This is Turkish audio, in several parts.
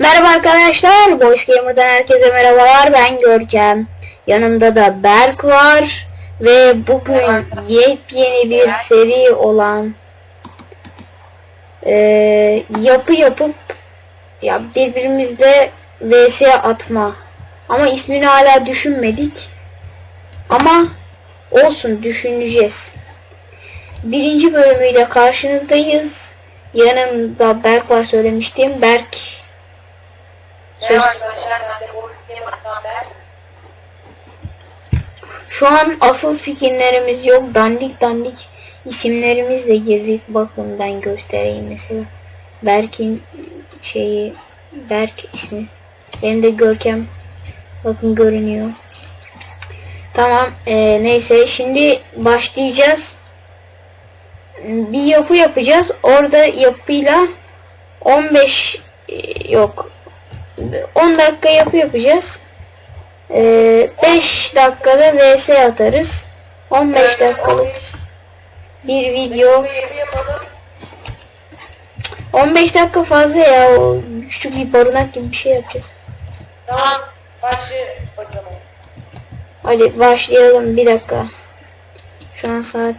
Merhaba arkadaşlar, Boys Gamer'dan herkese merhabalar. Ben Görkem. Yanımda da Berk var ve bugün yepyeni bir seri olan eee, yapı yapıp ya birbirimizle vs atma. Ama ismini hala düşünmedik. Ama olsun düşüneceğiz. Birinci bölümüyle karşınızdayız. Yanımda Berk var söylemiştim. Berk Merhaba Söz- arkadaşlar ben de Boris Gamer'dan ben. Şu an asıl skinlerimiz yok. Dandik dandik isimlerimizle girdik. Bakın ben göstereyim mesela. Berk'in şeyi Berk ismi. Benim de Görkem. Bakın görünüyor. Tamam. eee, neyse şimdi başlayacağız. Bir yapı yapacağız. Orada yapıyla 15 e, yok 10 dakika yapı yapacağız. 5 dakikada vs atarız. 15 dakikalık bir video. Bu evi yapalım. 15 dakika fazla ya. O küçük bir barınak gibi bir şey yapacağız. Tamam. Başlı bakalım. Hadi başlayalım bir dakika. Şu an saat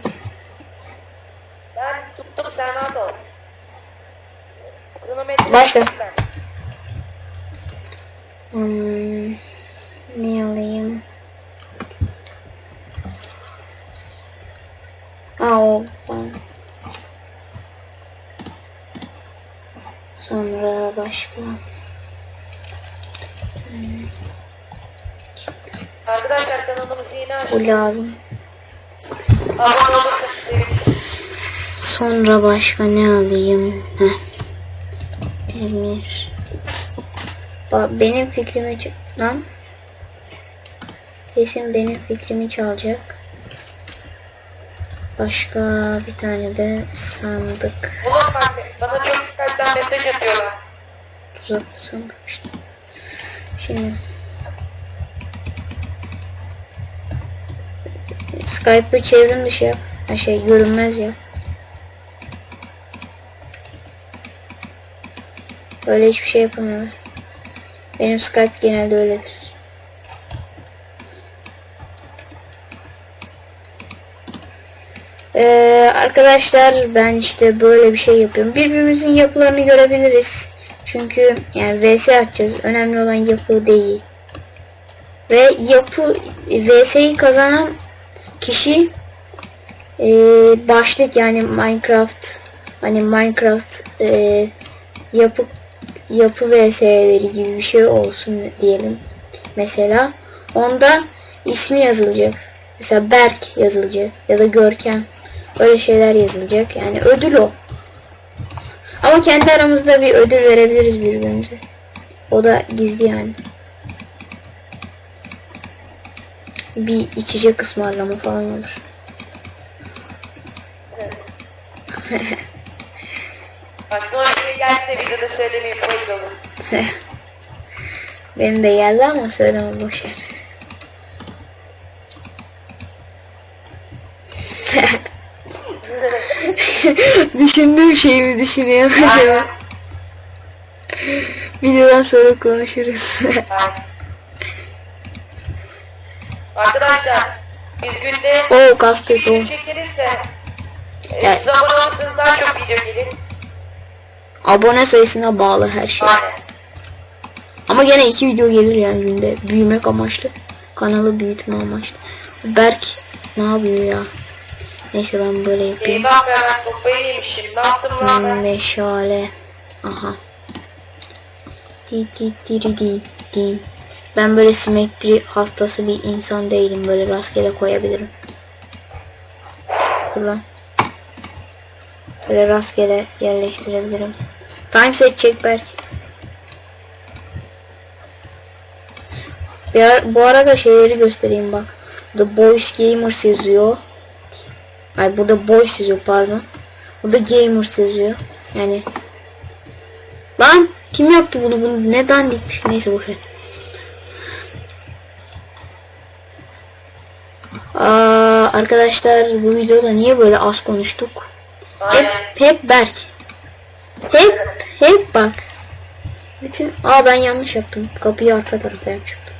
Ben tuttum sen ol. Kronometre Başla. Hmm, ne alayım? Aa. Sonra başka. Hmm, Arkadaşlar kanalımızı yeni bu açtık. lazım. Abone olursanız seviniriz. Sonra başka ne alayım? Heh. Demir. Benim fikrimi lan. Kesin benim fikrimi çalacak. Başka bir tane de sandık. Oğlum bak bana çok Skype'den mesaj atıyorlar. Tuzaklı sandık işte. Şimdi Skype'ı çevrim dışı yap. Ha şey görünmez yap. Böyle hiçbir şey yapamıyorlar. Benim Skype genelde öyledir. Ee, arkadaşlar ben işte böyle bir şey yapıyorum. Birbirimizin yapılarını görebiliriz. Çünkü yani VS atacağız. Önemli olan yapı değil. Ve yapı VS'yi kazanan kişi e, başlık yani Minecraft hani Minecraft e, yapı yapı VS'leri gibi bir şey olsun diyelim. Mesela onda ismi yazılacak. Mesela Berk yazılacak ya da Görkem. Öyle şeyler yazılacak. Yani ödül o. Ama kendi aramızda bir ödül verebiliriz birbirimize. O da gizli yani. Bir içecek ısmarlama falan olur. Bir şey gelse videoda söylemeyeyim fayda olur. Benim de geldi ama söyleme boşver. Düşündüğüm şeyi mi düşünüyorum acaba? Videodan sonra konuşuruz. Arkadaşlar biz günde Oo kastık o. video çekilirse Evet. siz abone olursanız daha çok video gelir. Abone sayısına bağlı her şey. Ama gene iki video gelir yani günde. Büyümek amaçlı. Kanalı büyütme amaçlı. Berk ne yapıyor ya? Neyse ben böyle yapayım. Eyvah be ben kafayı yemişim. Ne yaptım lan ben? Meşale. Aha. Di di di di di. Ben böyle simetri hastası bir insan değilim. Böyle rastgele koyabilirim. Dur lan. Böyle rastgele yerleştirebilirim. Time set çek belki. Bir bu arada şeyleri göstereyim bak. The Boys Gamers yazıyor. Ay burada Boys yazıyor pardon. Burada Gamers yazıyor. Yani Lan kim yaptı bunu bunu ne dandikmiş neyse boşver. Aa, arkadaşlar bu videoda niye böyle az konuştuk? Hep, Aynen. hep Berk. Hep, hep bak. Bütün... Aa ben yanlış yaptım. Kapıyı arka tarafa yapacaktım.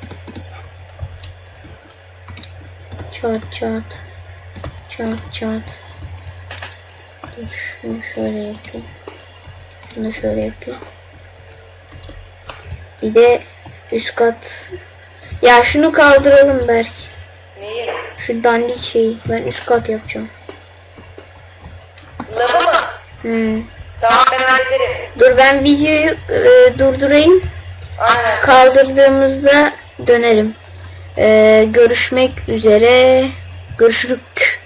Çat çat. Çat çat. Dur şunu şöyle yapayım. Şunu şöyle yapayım. Bir de üst kat. Ya şunu kaldıralım Berk. Neyi? Şu dandik şeyi. Ben üst kat yapacağım. Lava mı? Hmm. Tamam ben hallederim. Dur ben videoyu e, durdurayım. Aynen. Kaldırdığımızda dönerim. E, görüşmek üzere. Görüşürük.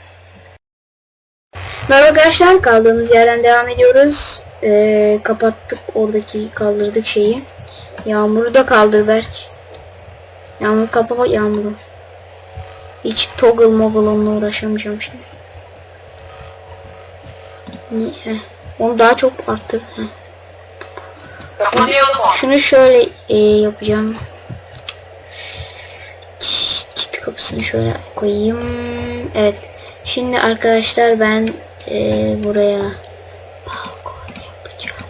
Merhaba arkadaşlar. Kaldığımız yerden devam ediyoruz. E, kapattık oradaki kaldırdık şeyi. Yağmuru da kaldır Berk. Yağmur kapa yağmuru. Hiç toggle moggle onunla uğraşamayacağım şimdi. Ne? Onu daha çok arttır. Şunu şöyle e, yapacağım. Çit kapısını şöyle koyayım. Evet. Şimdi arkadaşlar ben e, buraya balkon yapacağım.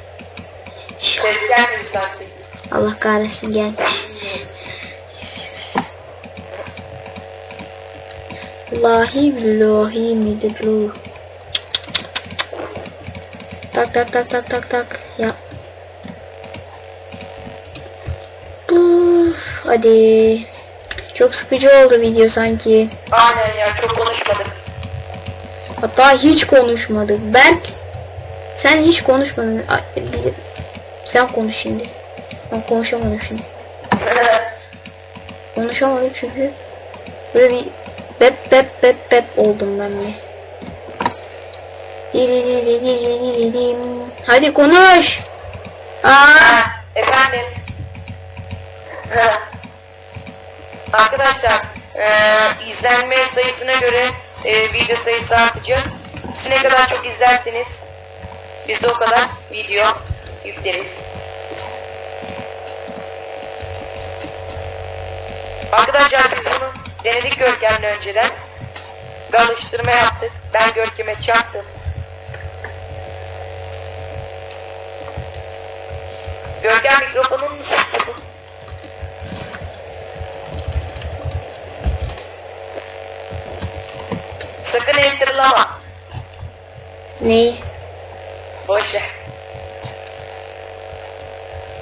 Allah kahretsin geldi. Vallahi billahi midillu. Tak tak tak tak tak tak. Ya. Uf, hadi. Çok sıkıcı oldu video sanki. Aynen ya çok konuşmadık. Hatta hiç konuşmadık. Berk sen hiç konuşmadın. Sen konuş şimdi. Ben konuşamadım şimdi. Konuşamadım çünkü böyle bir bep bep bep bep oldum ben bir. Hadi konuş. Aa, Efendim. Arkadaşlar eee izlenme sayısına göre eee, video sayısı artacak. Siz ne kadar çok izlerseniz biz de o kadar video yükleriz. Arkadaşlar biz bunu denedik Görkem'le önceden. Bir alıştırma yaptık. Ben Görkem'e çaktım. Görkem mikrofonun mu sıktı? Sakın enterlama. ne? Boş ver.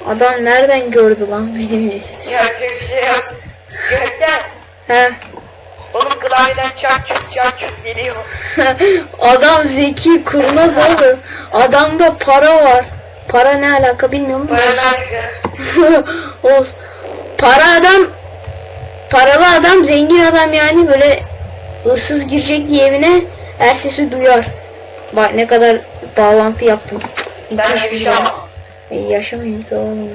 Adam nereden gördü lan beni? Yapacak bir şey yok. Görkem. He. Onun klavyeden çarp çut çarp çut geliyor. Adam zeki kurnaz oğlum. Adamda para var. Para ne alaka bilmiyorum ama. Paralar Olsun. Para adam paralı adam zengin adam yani böyle hırsız girecek diye evine her sesi duyar. Bak ne kadar bağlantı yaptım. Ben şey ama. E, yaşamayayım oğlum.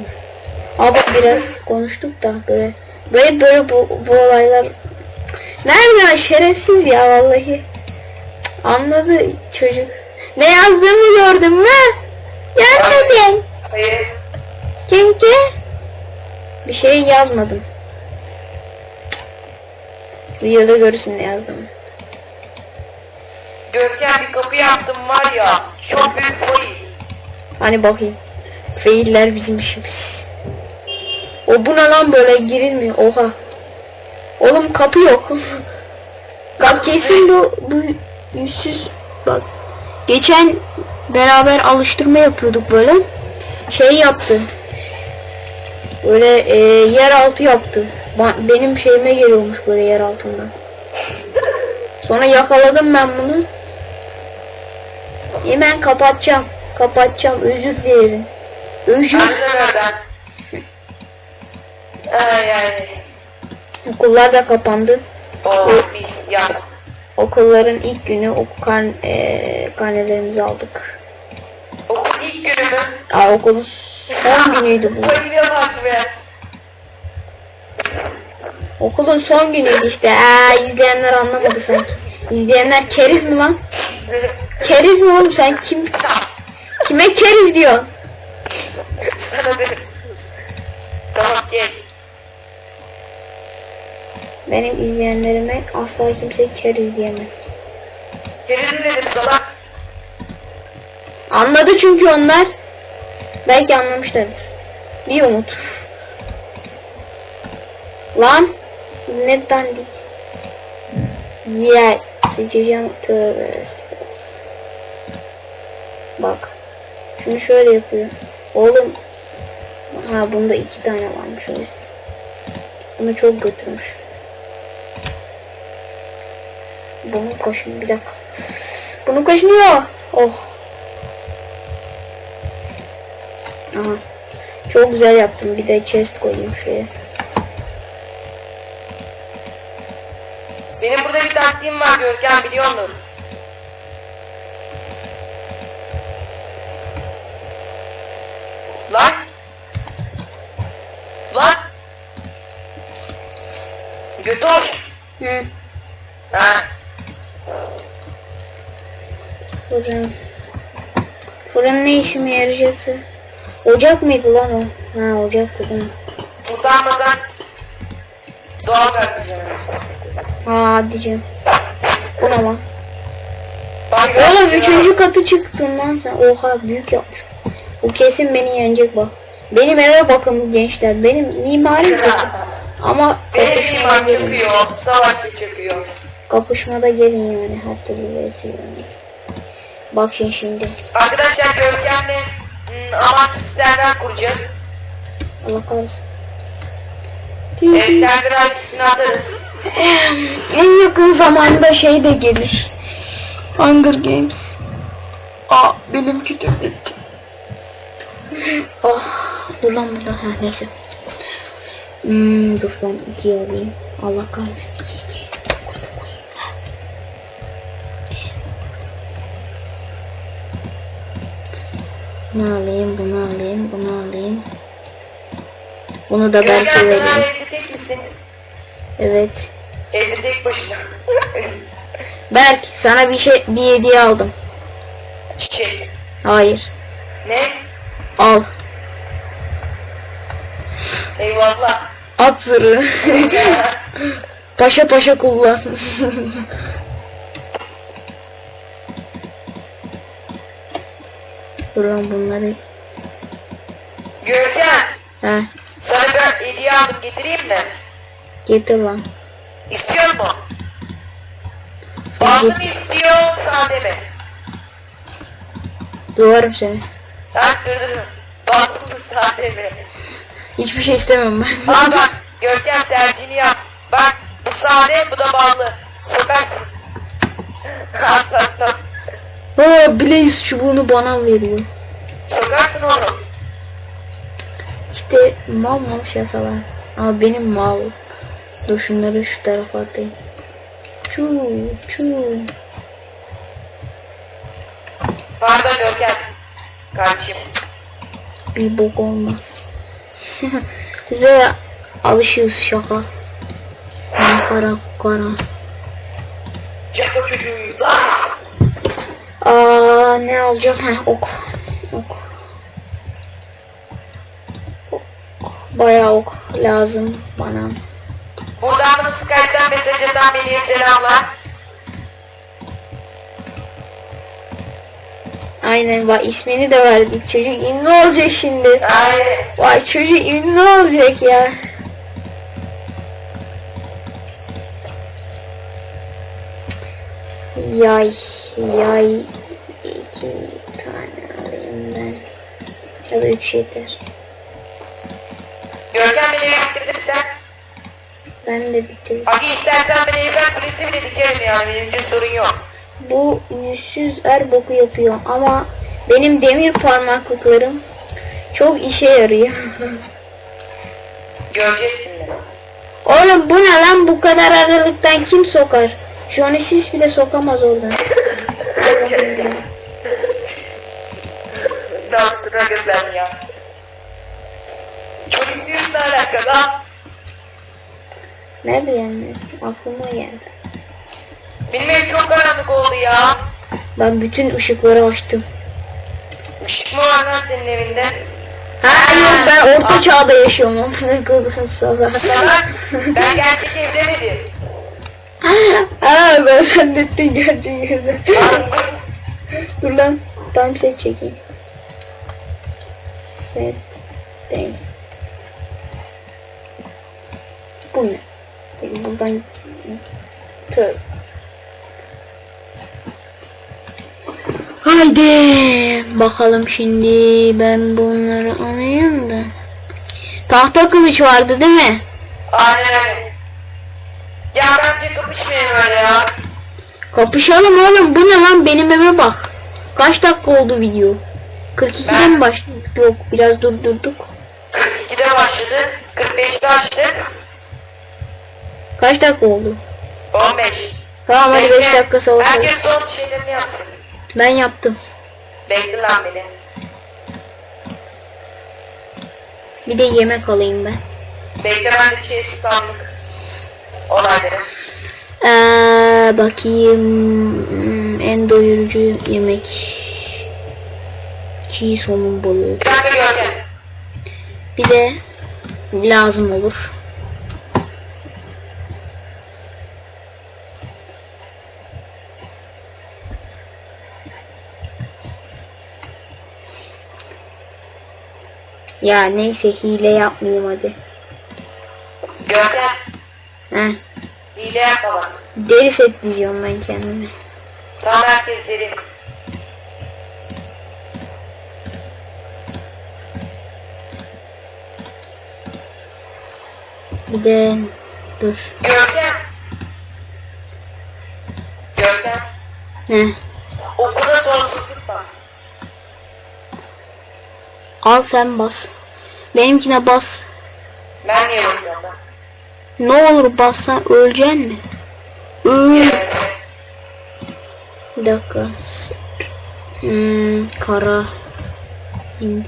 Abi biraz konuştuk da böyle böyle böyle bu, bu olaylar Nerede şerefsiz ya vallahi. Anladı çocuk. Ne yazdığımı gördün mü? Görmedin. Hayır. Çünkü bir şey yazmadım. Videoda görürsün ne yazdım. Görkem bir kapı yaptım var ya. Çok büyük boy. Hani bakayım. Failler bizim işimiz. O bu ne lan böyle girilmiyor. Oha. Oğlum kapı yok. bak kesin bu bu yüzsüz bak. Geçen beraber alıştırma yapıyorduk böyle. Şey yaptı. Böyle e, yer altı yaptı. Benim şeyime geliyormuş böyle yer altından. Sonra yakaladım ben bunu. Hemen kapatacağım. Kapatacağım. Özür dilerim. Özür. Ay ay. Okullar da kapandı. O mis ya. Okulların ilk günü okul eee, karnelerimizi aldık. Okul ilk günü mü? Aa, okulun son günüydü bu. Okulun son günüydü işte. Aa, izleyenler anlamadı sanki. İzleyenler keriz mi lan? Keriz mi oğlum sen kim kime keriz diyorsun? Tamam geç. Benim izleyenlerime asla kimse keriz diyemez. Kerizin dedim salak. Anladı çünkü onlar. Belki anlamışlardır. Bir umut. Lan ne dandik. Yer seçeceğim tövbe. Bak. Şunu şöyle yapıyor. Oğlum. Ha bunda iki tane varmış. Bunu çok götürmüş. Bunun kaşını bir dakika. Bunun kaşınıyor. Oh. Aha. Çok güzel yaptım. Bir de chest koyayım şuraya. Benim burada bir taktiğim var Görkem biliyor musun? Lan! Lan! Götür! Hı. Ha. Fırın. Fırın ne işime yarayacaktı? Ocak mıydı lan o? Ha ocaktı değil mi? Utanmadan doğal gaz. Ha diyeceğim. Bu ne lan? Oğlum üçüncü katı çıktın lan sen. Oha büyük yapmış. Bu kesin beni yenecek bak. Benim eve bakın gençler. Benim mimarim kötü. Ama Benim gelin. çıkıyor, savaşçı çıkıyor. Kapışmada gelin yani her türlü versiyonu. Bak şimdi. Arkadaşlar Görkem'le hmm, server kuracağız. Allah kahretsin. E, server IP'sini atarız. en yakın zamanda şey de gelir. Hunger Games. Aa benim kütüm bitti. Oh dur lan burada. Ha neyse. Hmm, dur ben ikiye alayım. Allah kahretsin. Bunu alayım, bunu alayım, bunu alayım. Bunu da tek misin? Evet. Evde tek başına. Berk sana bir şey bir hediye aldım. Çiçek. Hayır. Ne? Al. Eyvallah. At zırhı. paşa paşa kullan. Dur lan bunları. Görkem. He. Sana ben hediye aldım getireyim mi? Getir lan. İstiyor mu? Git. mı istiyor, sade mi? Duvarım seni. Ha dur dur mı sade mi? Hiçbir şey istemem ben. Al bak Görkem tercihini yap. Bak bu sade bu da ballı. Sokarsın. At at at. Aa, Blaze çubuğunu bana veriyor. Sokarsın onu. İşte mal mal şakalar. Ama benim mal. Dur şunları şu tarafa atayım. Çuu çuu. Pardon Görkem. Kardeşim. Bir bok olmaz. Biz böyle alışığız şaka. Kara kara. Ceko çocuğuyuz. Aa ne alacağım? Heh, ok. Ok. Ok. Bayağı ok lazım bana. Buradan Skype'den mesaj atan beni selamlar. Aynen bak ismini de verdik. Çocuk ünlü olacak şimdi. Aynen. Vay çocuk ünlü olacak ya. Yay, yay iki tane alayım ben. Ya da üç yeter. Görkem beni bitirdin sen. Ben de bitirdim. Abi istersen ben Eyfel Kulesi bile dikerim yani benim için sorun yok. Bu yüzsüz er boku yapıyor ama benim demir parmaklıklarım çok işe yarıyor. Göreceğiz şimdi. Oğlum bu ne lan bu kadar aralıktan kim sokar? Johnny Sis bile sokamaz oradan. Dansına gözlem ya. Çocuk büyükle alakalı. Ne bileyim aklıma geldi. Benim ev çok karanlık oldu ya. Ben bütün ışıkları açtım. Işık mı var lan senin evinde? Ha yok ben orta Ah. çağda yaşıyorum. Amına koyayım. Salak. Ben gerçek evde. Ha ben zannettim gerçek evde. Dur lan time set çekeyim same thing. Bu ne? Peki buradan tır. Haydi bakalım şimdi ben bunları alayım da. Tahta kılıç vardı değil mi? Aynen. Ya bence kapışmayalım öyle ya. Kapışalım oğlum bu ne lan benim eve bak. Kaç dakika oldu video? 42'de Ben- mi başladık? Yok biraz durdurduk. 42'de başladı. 45'te açtık. Kaç dakika oldu? 15. Tamam hadi 5 Bekle. dakika sonra. Herkes son şeylerini yapsın. Ben yaptım. Bekle lan beni. Bir de yemek alayım ben. Bekle ben de şey spamlık. Olayları. Ee, bakayım Hmm, en doyurucu yemek. Çiğ somun balığı. Bir de lazım olur. Ya neyse hile yapmayayım hadi. Görkem. Heh. Hile yapma bak. Deri set diziyorum ben kendime. Tam herkes derin. Bir de dur. Görkem. Görkem. Ne? Okulda sonsuzluk var. Al sen bas. Benimkine bas. Ben niye ben? Ne olur bassan öleceksin mi? Öl. Bir dakika. Hmm, kara. Hı.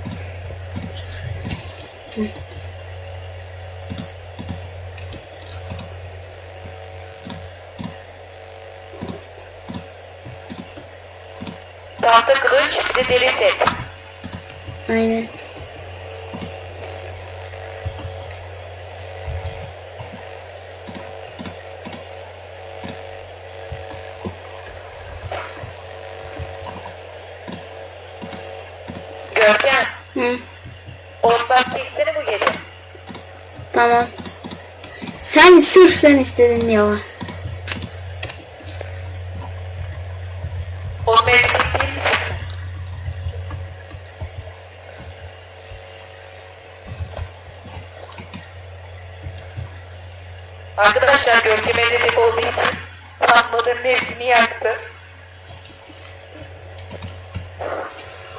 Tahta kılıç bir de deri set. Aynen. Görkem. Hı, Ortak çeksene bu gece. tamam. Sen sırf sen istedin ya.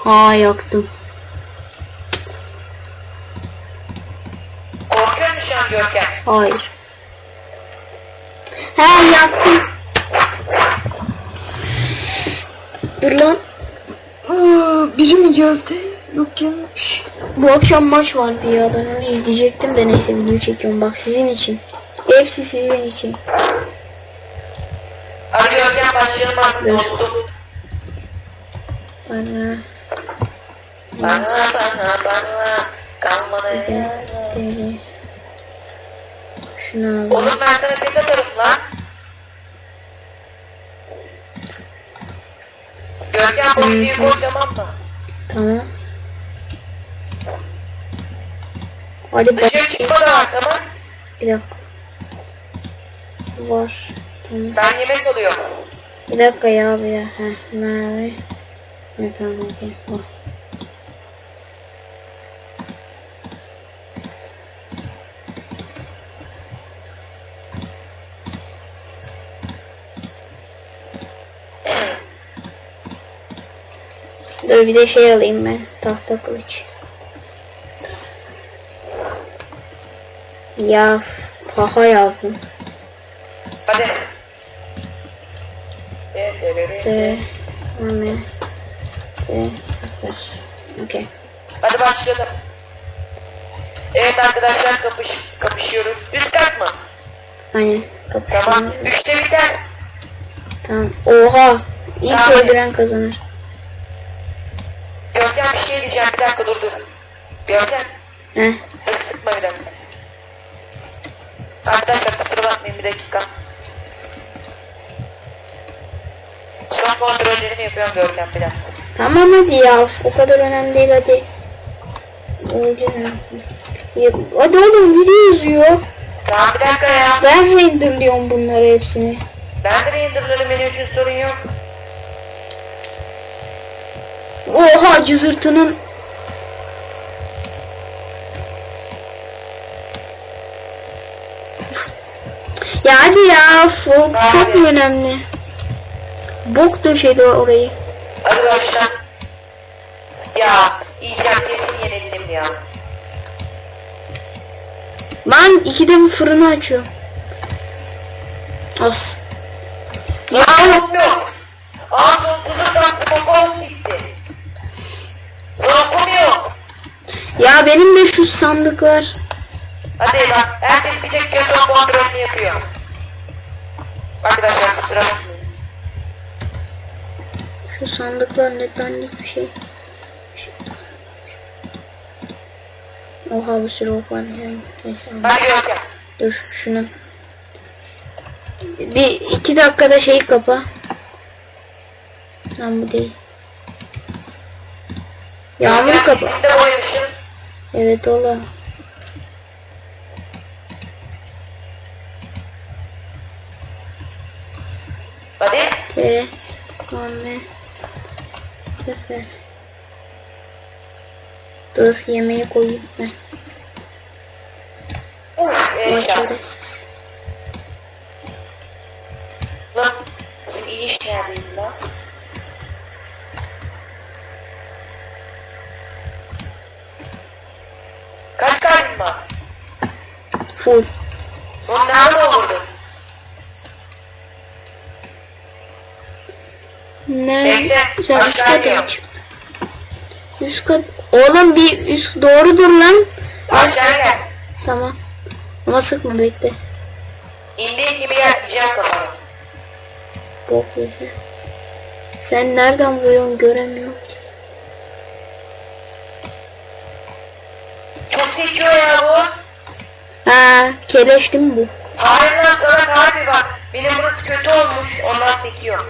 Ha yaktım. Korkuyor musun şu an Görkem? Hayır. He yaktım. Dur lan. Aa, biri mi geldi? Yok gelmemiş. Bu akşam maç vardı ya ben onu izleyecektim de neyse video çekiyorum bak sizin için. Hepsi sizin için. Hadi Görkem başlayalım artık dostum. Bana Bana bana bana kalmadı bir de ya. deri. Şunu. Oğlum ben sana tek atarım lan. Görkem videoyu koy tamam mı? Tamam. Hadi bak. Dışarı çıkma da var tamam. Bir dakika. Var. Tamam. Ben yemek alıyorum. Bir dakika ya abi ya. Heh, mavi. Hadi. Oh. Dur bir de şey alayım ben. Tahta kılıç. Ya Taha yazdım. Hadi. M T sıfır. Okey. Hadi başlayalım. Evet arkadaşlar kapış kapışıyoruz. Üst kat mı? Aynen. Tamam. Kapışalım. Üçte biter. Tamam. Oha. İlk Tamam. öldüren kazanır. Görkem bir şey diyeceğim. Bir dakika dur dur. Görkem. Dur sıkma bir dakika. Arkadaşlar kusura bakmayın bir dakika. Son kontrollerimi yapıyorum Görkem bir dakika. Tamam hadi ya. O kadar önemli değil hadi. Öleceğiz hadi oğlum video yazıyor. Tamam bir dakika ya. Ben renderlıyorum bunları hepsini. Ben de renderlarım benim için sorun yok. Oha cızırtının Ya hadi ya çok önemli. Bok döşedi orayı. Başla. Ya icat kesin yenildim ya. Ben ikide bir fırını açıyorum. As. Ya yok yok. Aa sonsuzluk baktı babam gitti. Lokum yok. Ya benim de şu sandık var. Hadi bak herkes bir tek göz kontrolünü yapıyor. Arkadaşlar kusura bakmayın. Şu sandıklar ne dandik bir şey. Oha bir sürü ok var. Neyse. Dur şunu. Bir iki dakikada şeyi kapa. Lan bu değil. Yağmur kapa. Evet ola. Hadi. T. Kame. Sefer. Dur yemeği koyayım ben. Başarısız. Lan bizim iniş neredeydi lan? Kaç kalbin var? Full. Onu nerede olurdu? Ne? Bekle, Sen üst kata iniyorum. mı çıktın? Üst kat. Oğlum bir üst doğrudur lan. Aşağı gel. Tamam. Ama sıkma bekle. İndiğin gibi yakacağım kafanı. Bok yese. Sen nereden vuruyorsun göremiyorum ki. Çok sekiyor ya bu. Ha, keleş değil mi bu? Hayır lan salak abi bak. Benim burası kötü olmuş. Ondan sekiyor.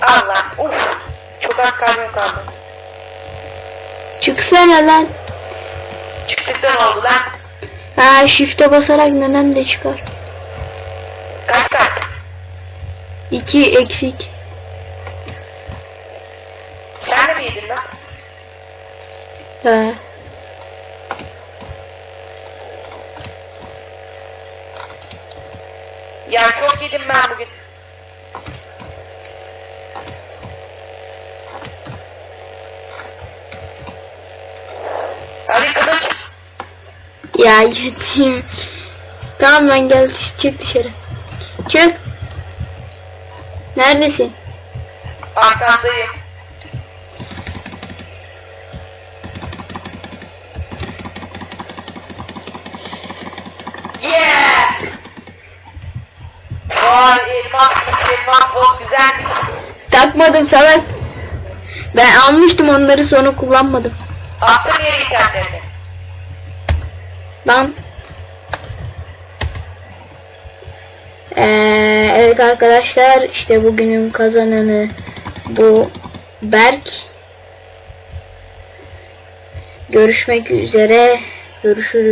Allah. Uf. Çok az kalbim kaldı. Çıksana lan. Çıktıktan oldu lan. Ha, shift'e basarak nenem de çıkar. Kaç kalp? İki eksik. Sen de mi yedin lan? Ha. Ya çok yedim ben bugün. Hadi kılıç. Ya yedim. Tamam lan gel çık dışarı. Çık. Neredesin? Arkandayım. Yeah! Vay elmas, elmas çok güzelmiş. Takmadım salak. Ben almıştım onları sonra kullanmadım. Attım yere itemlerini. Lan. Ee, evet arkadaşlar işte bugünün kazananı bu Berk. Görüşmek üzere. Görüşürüz.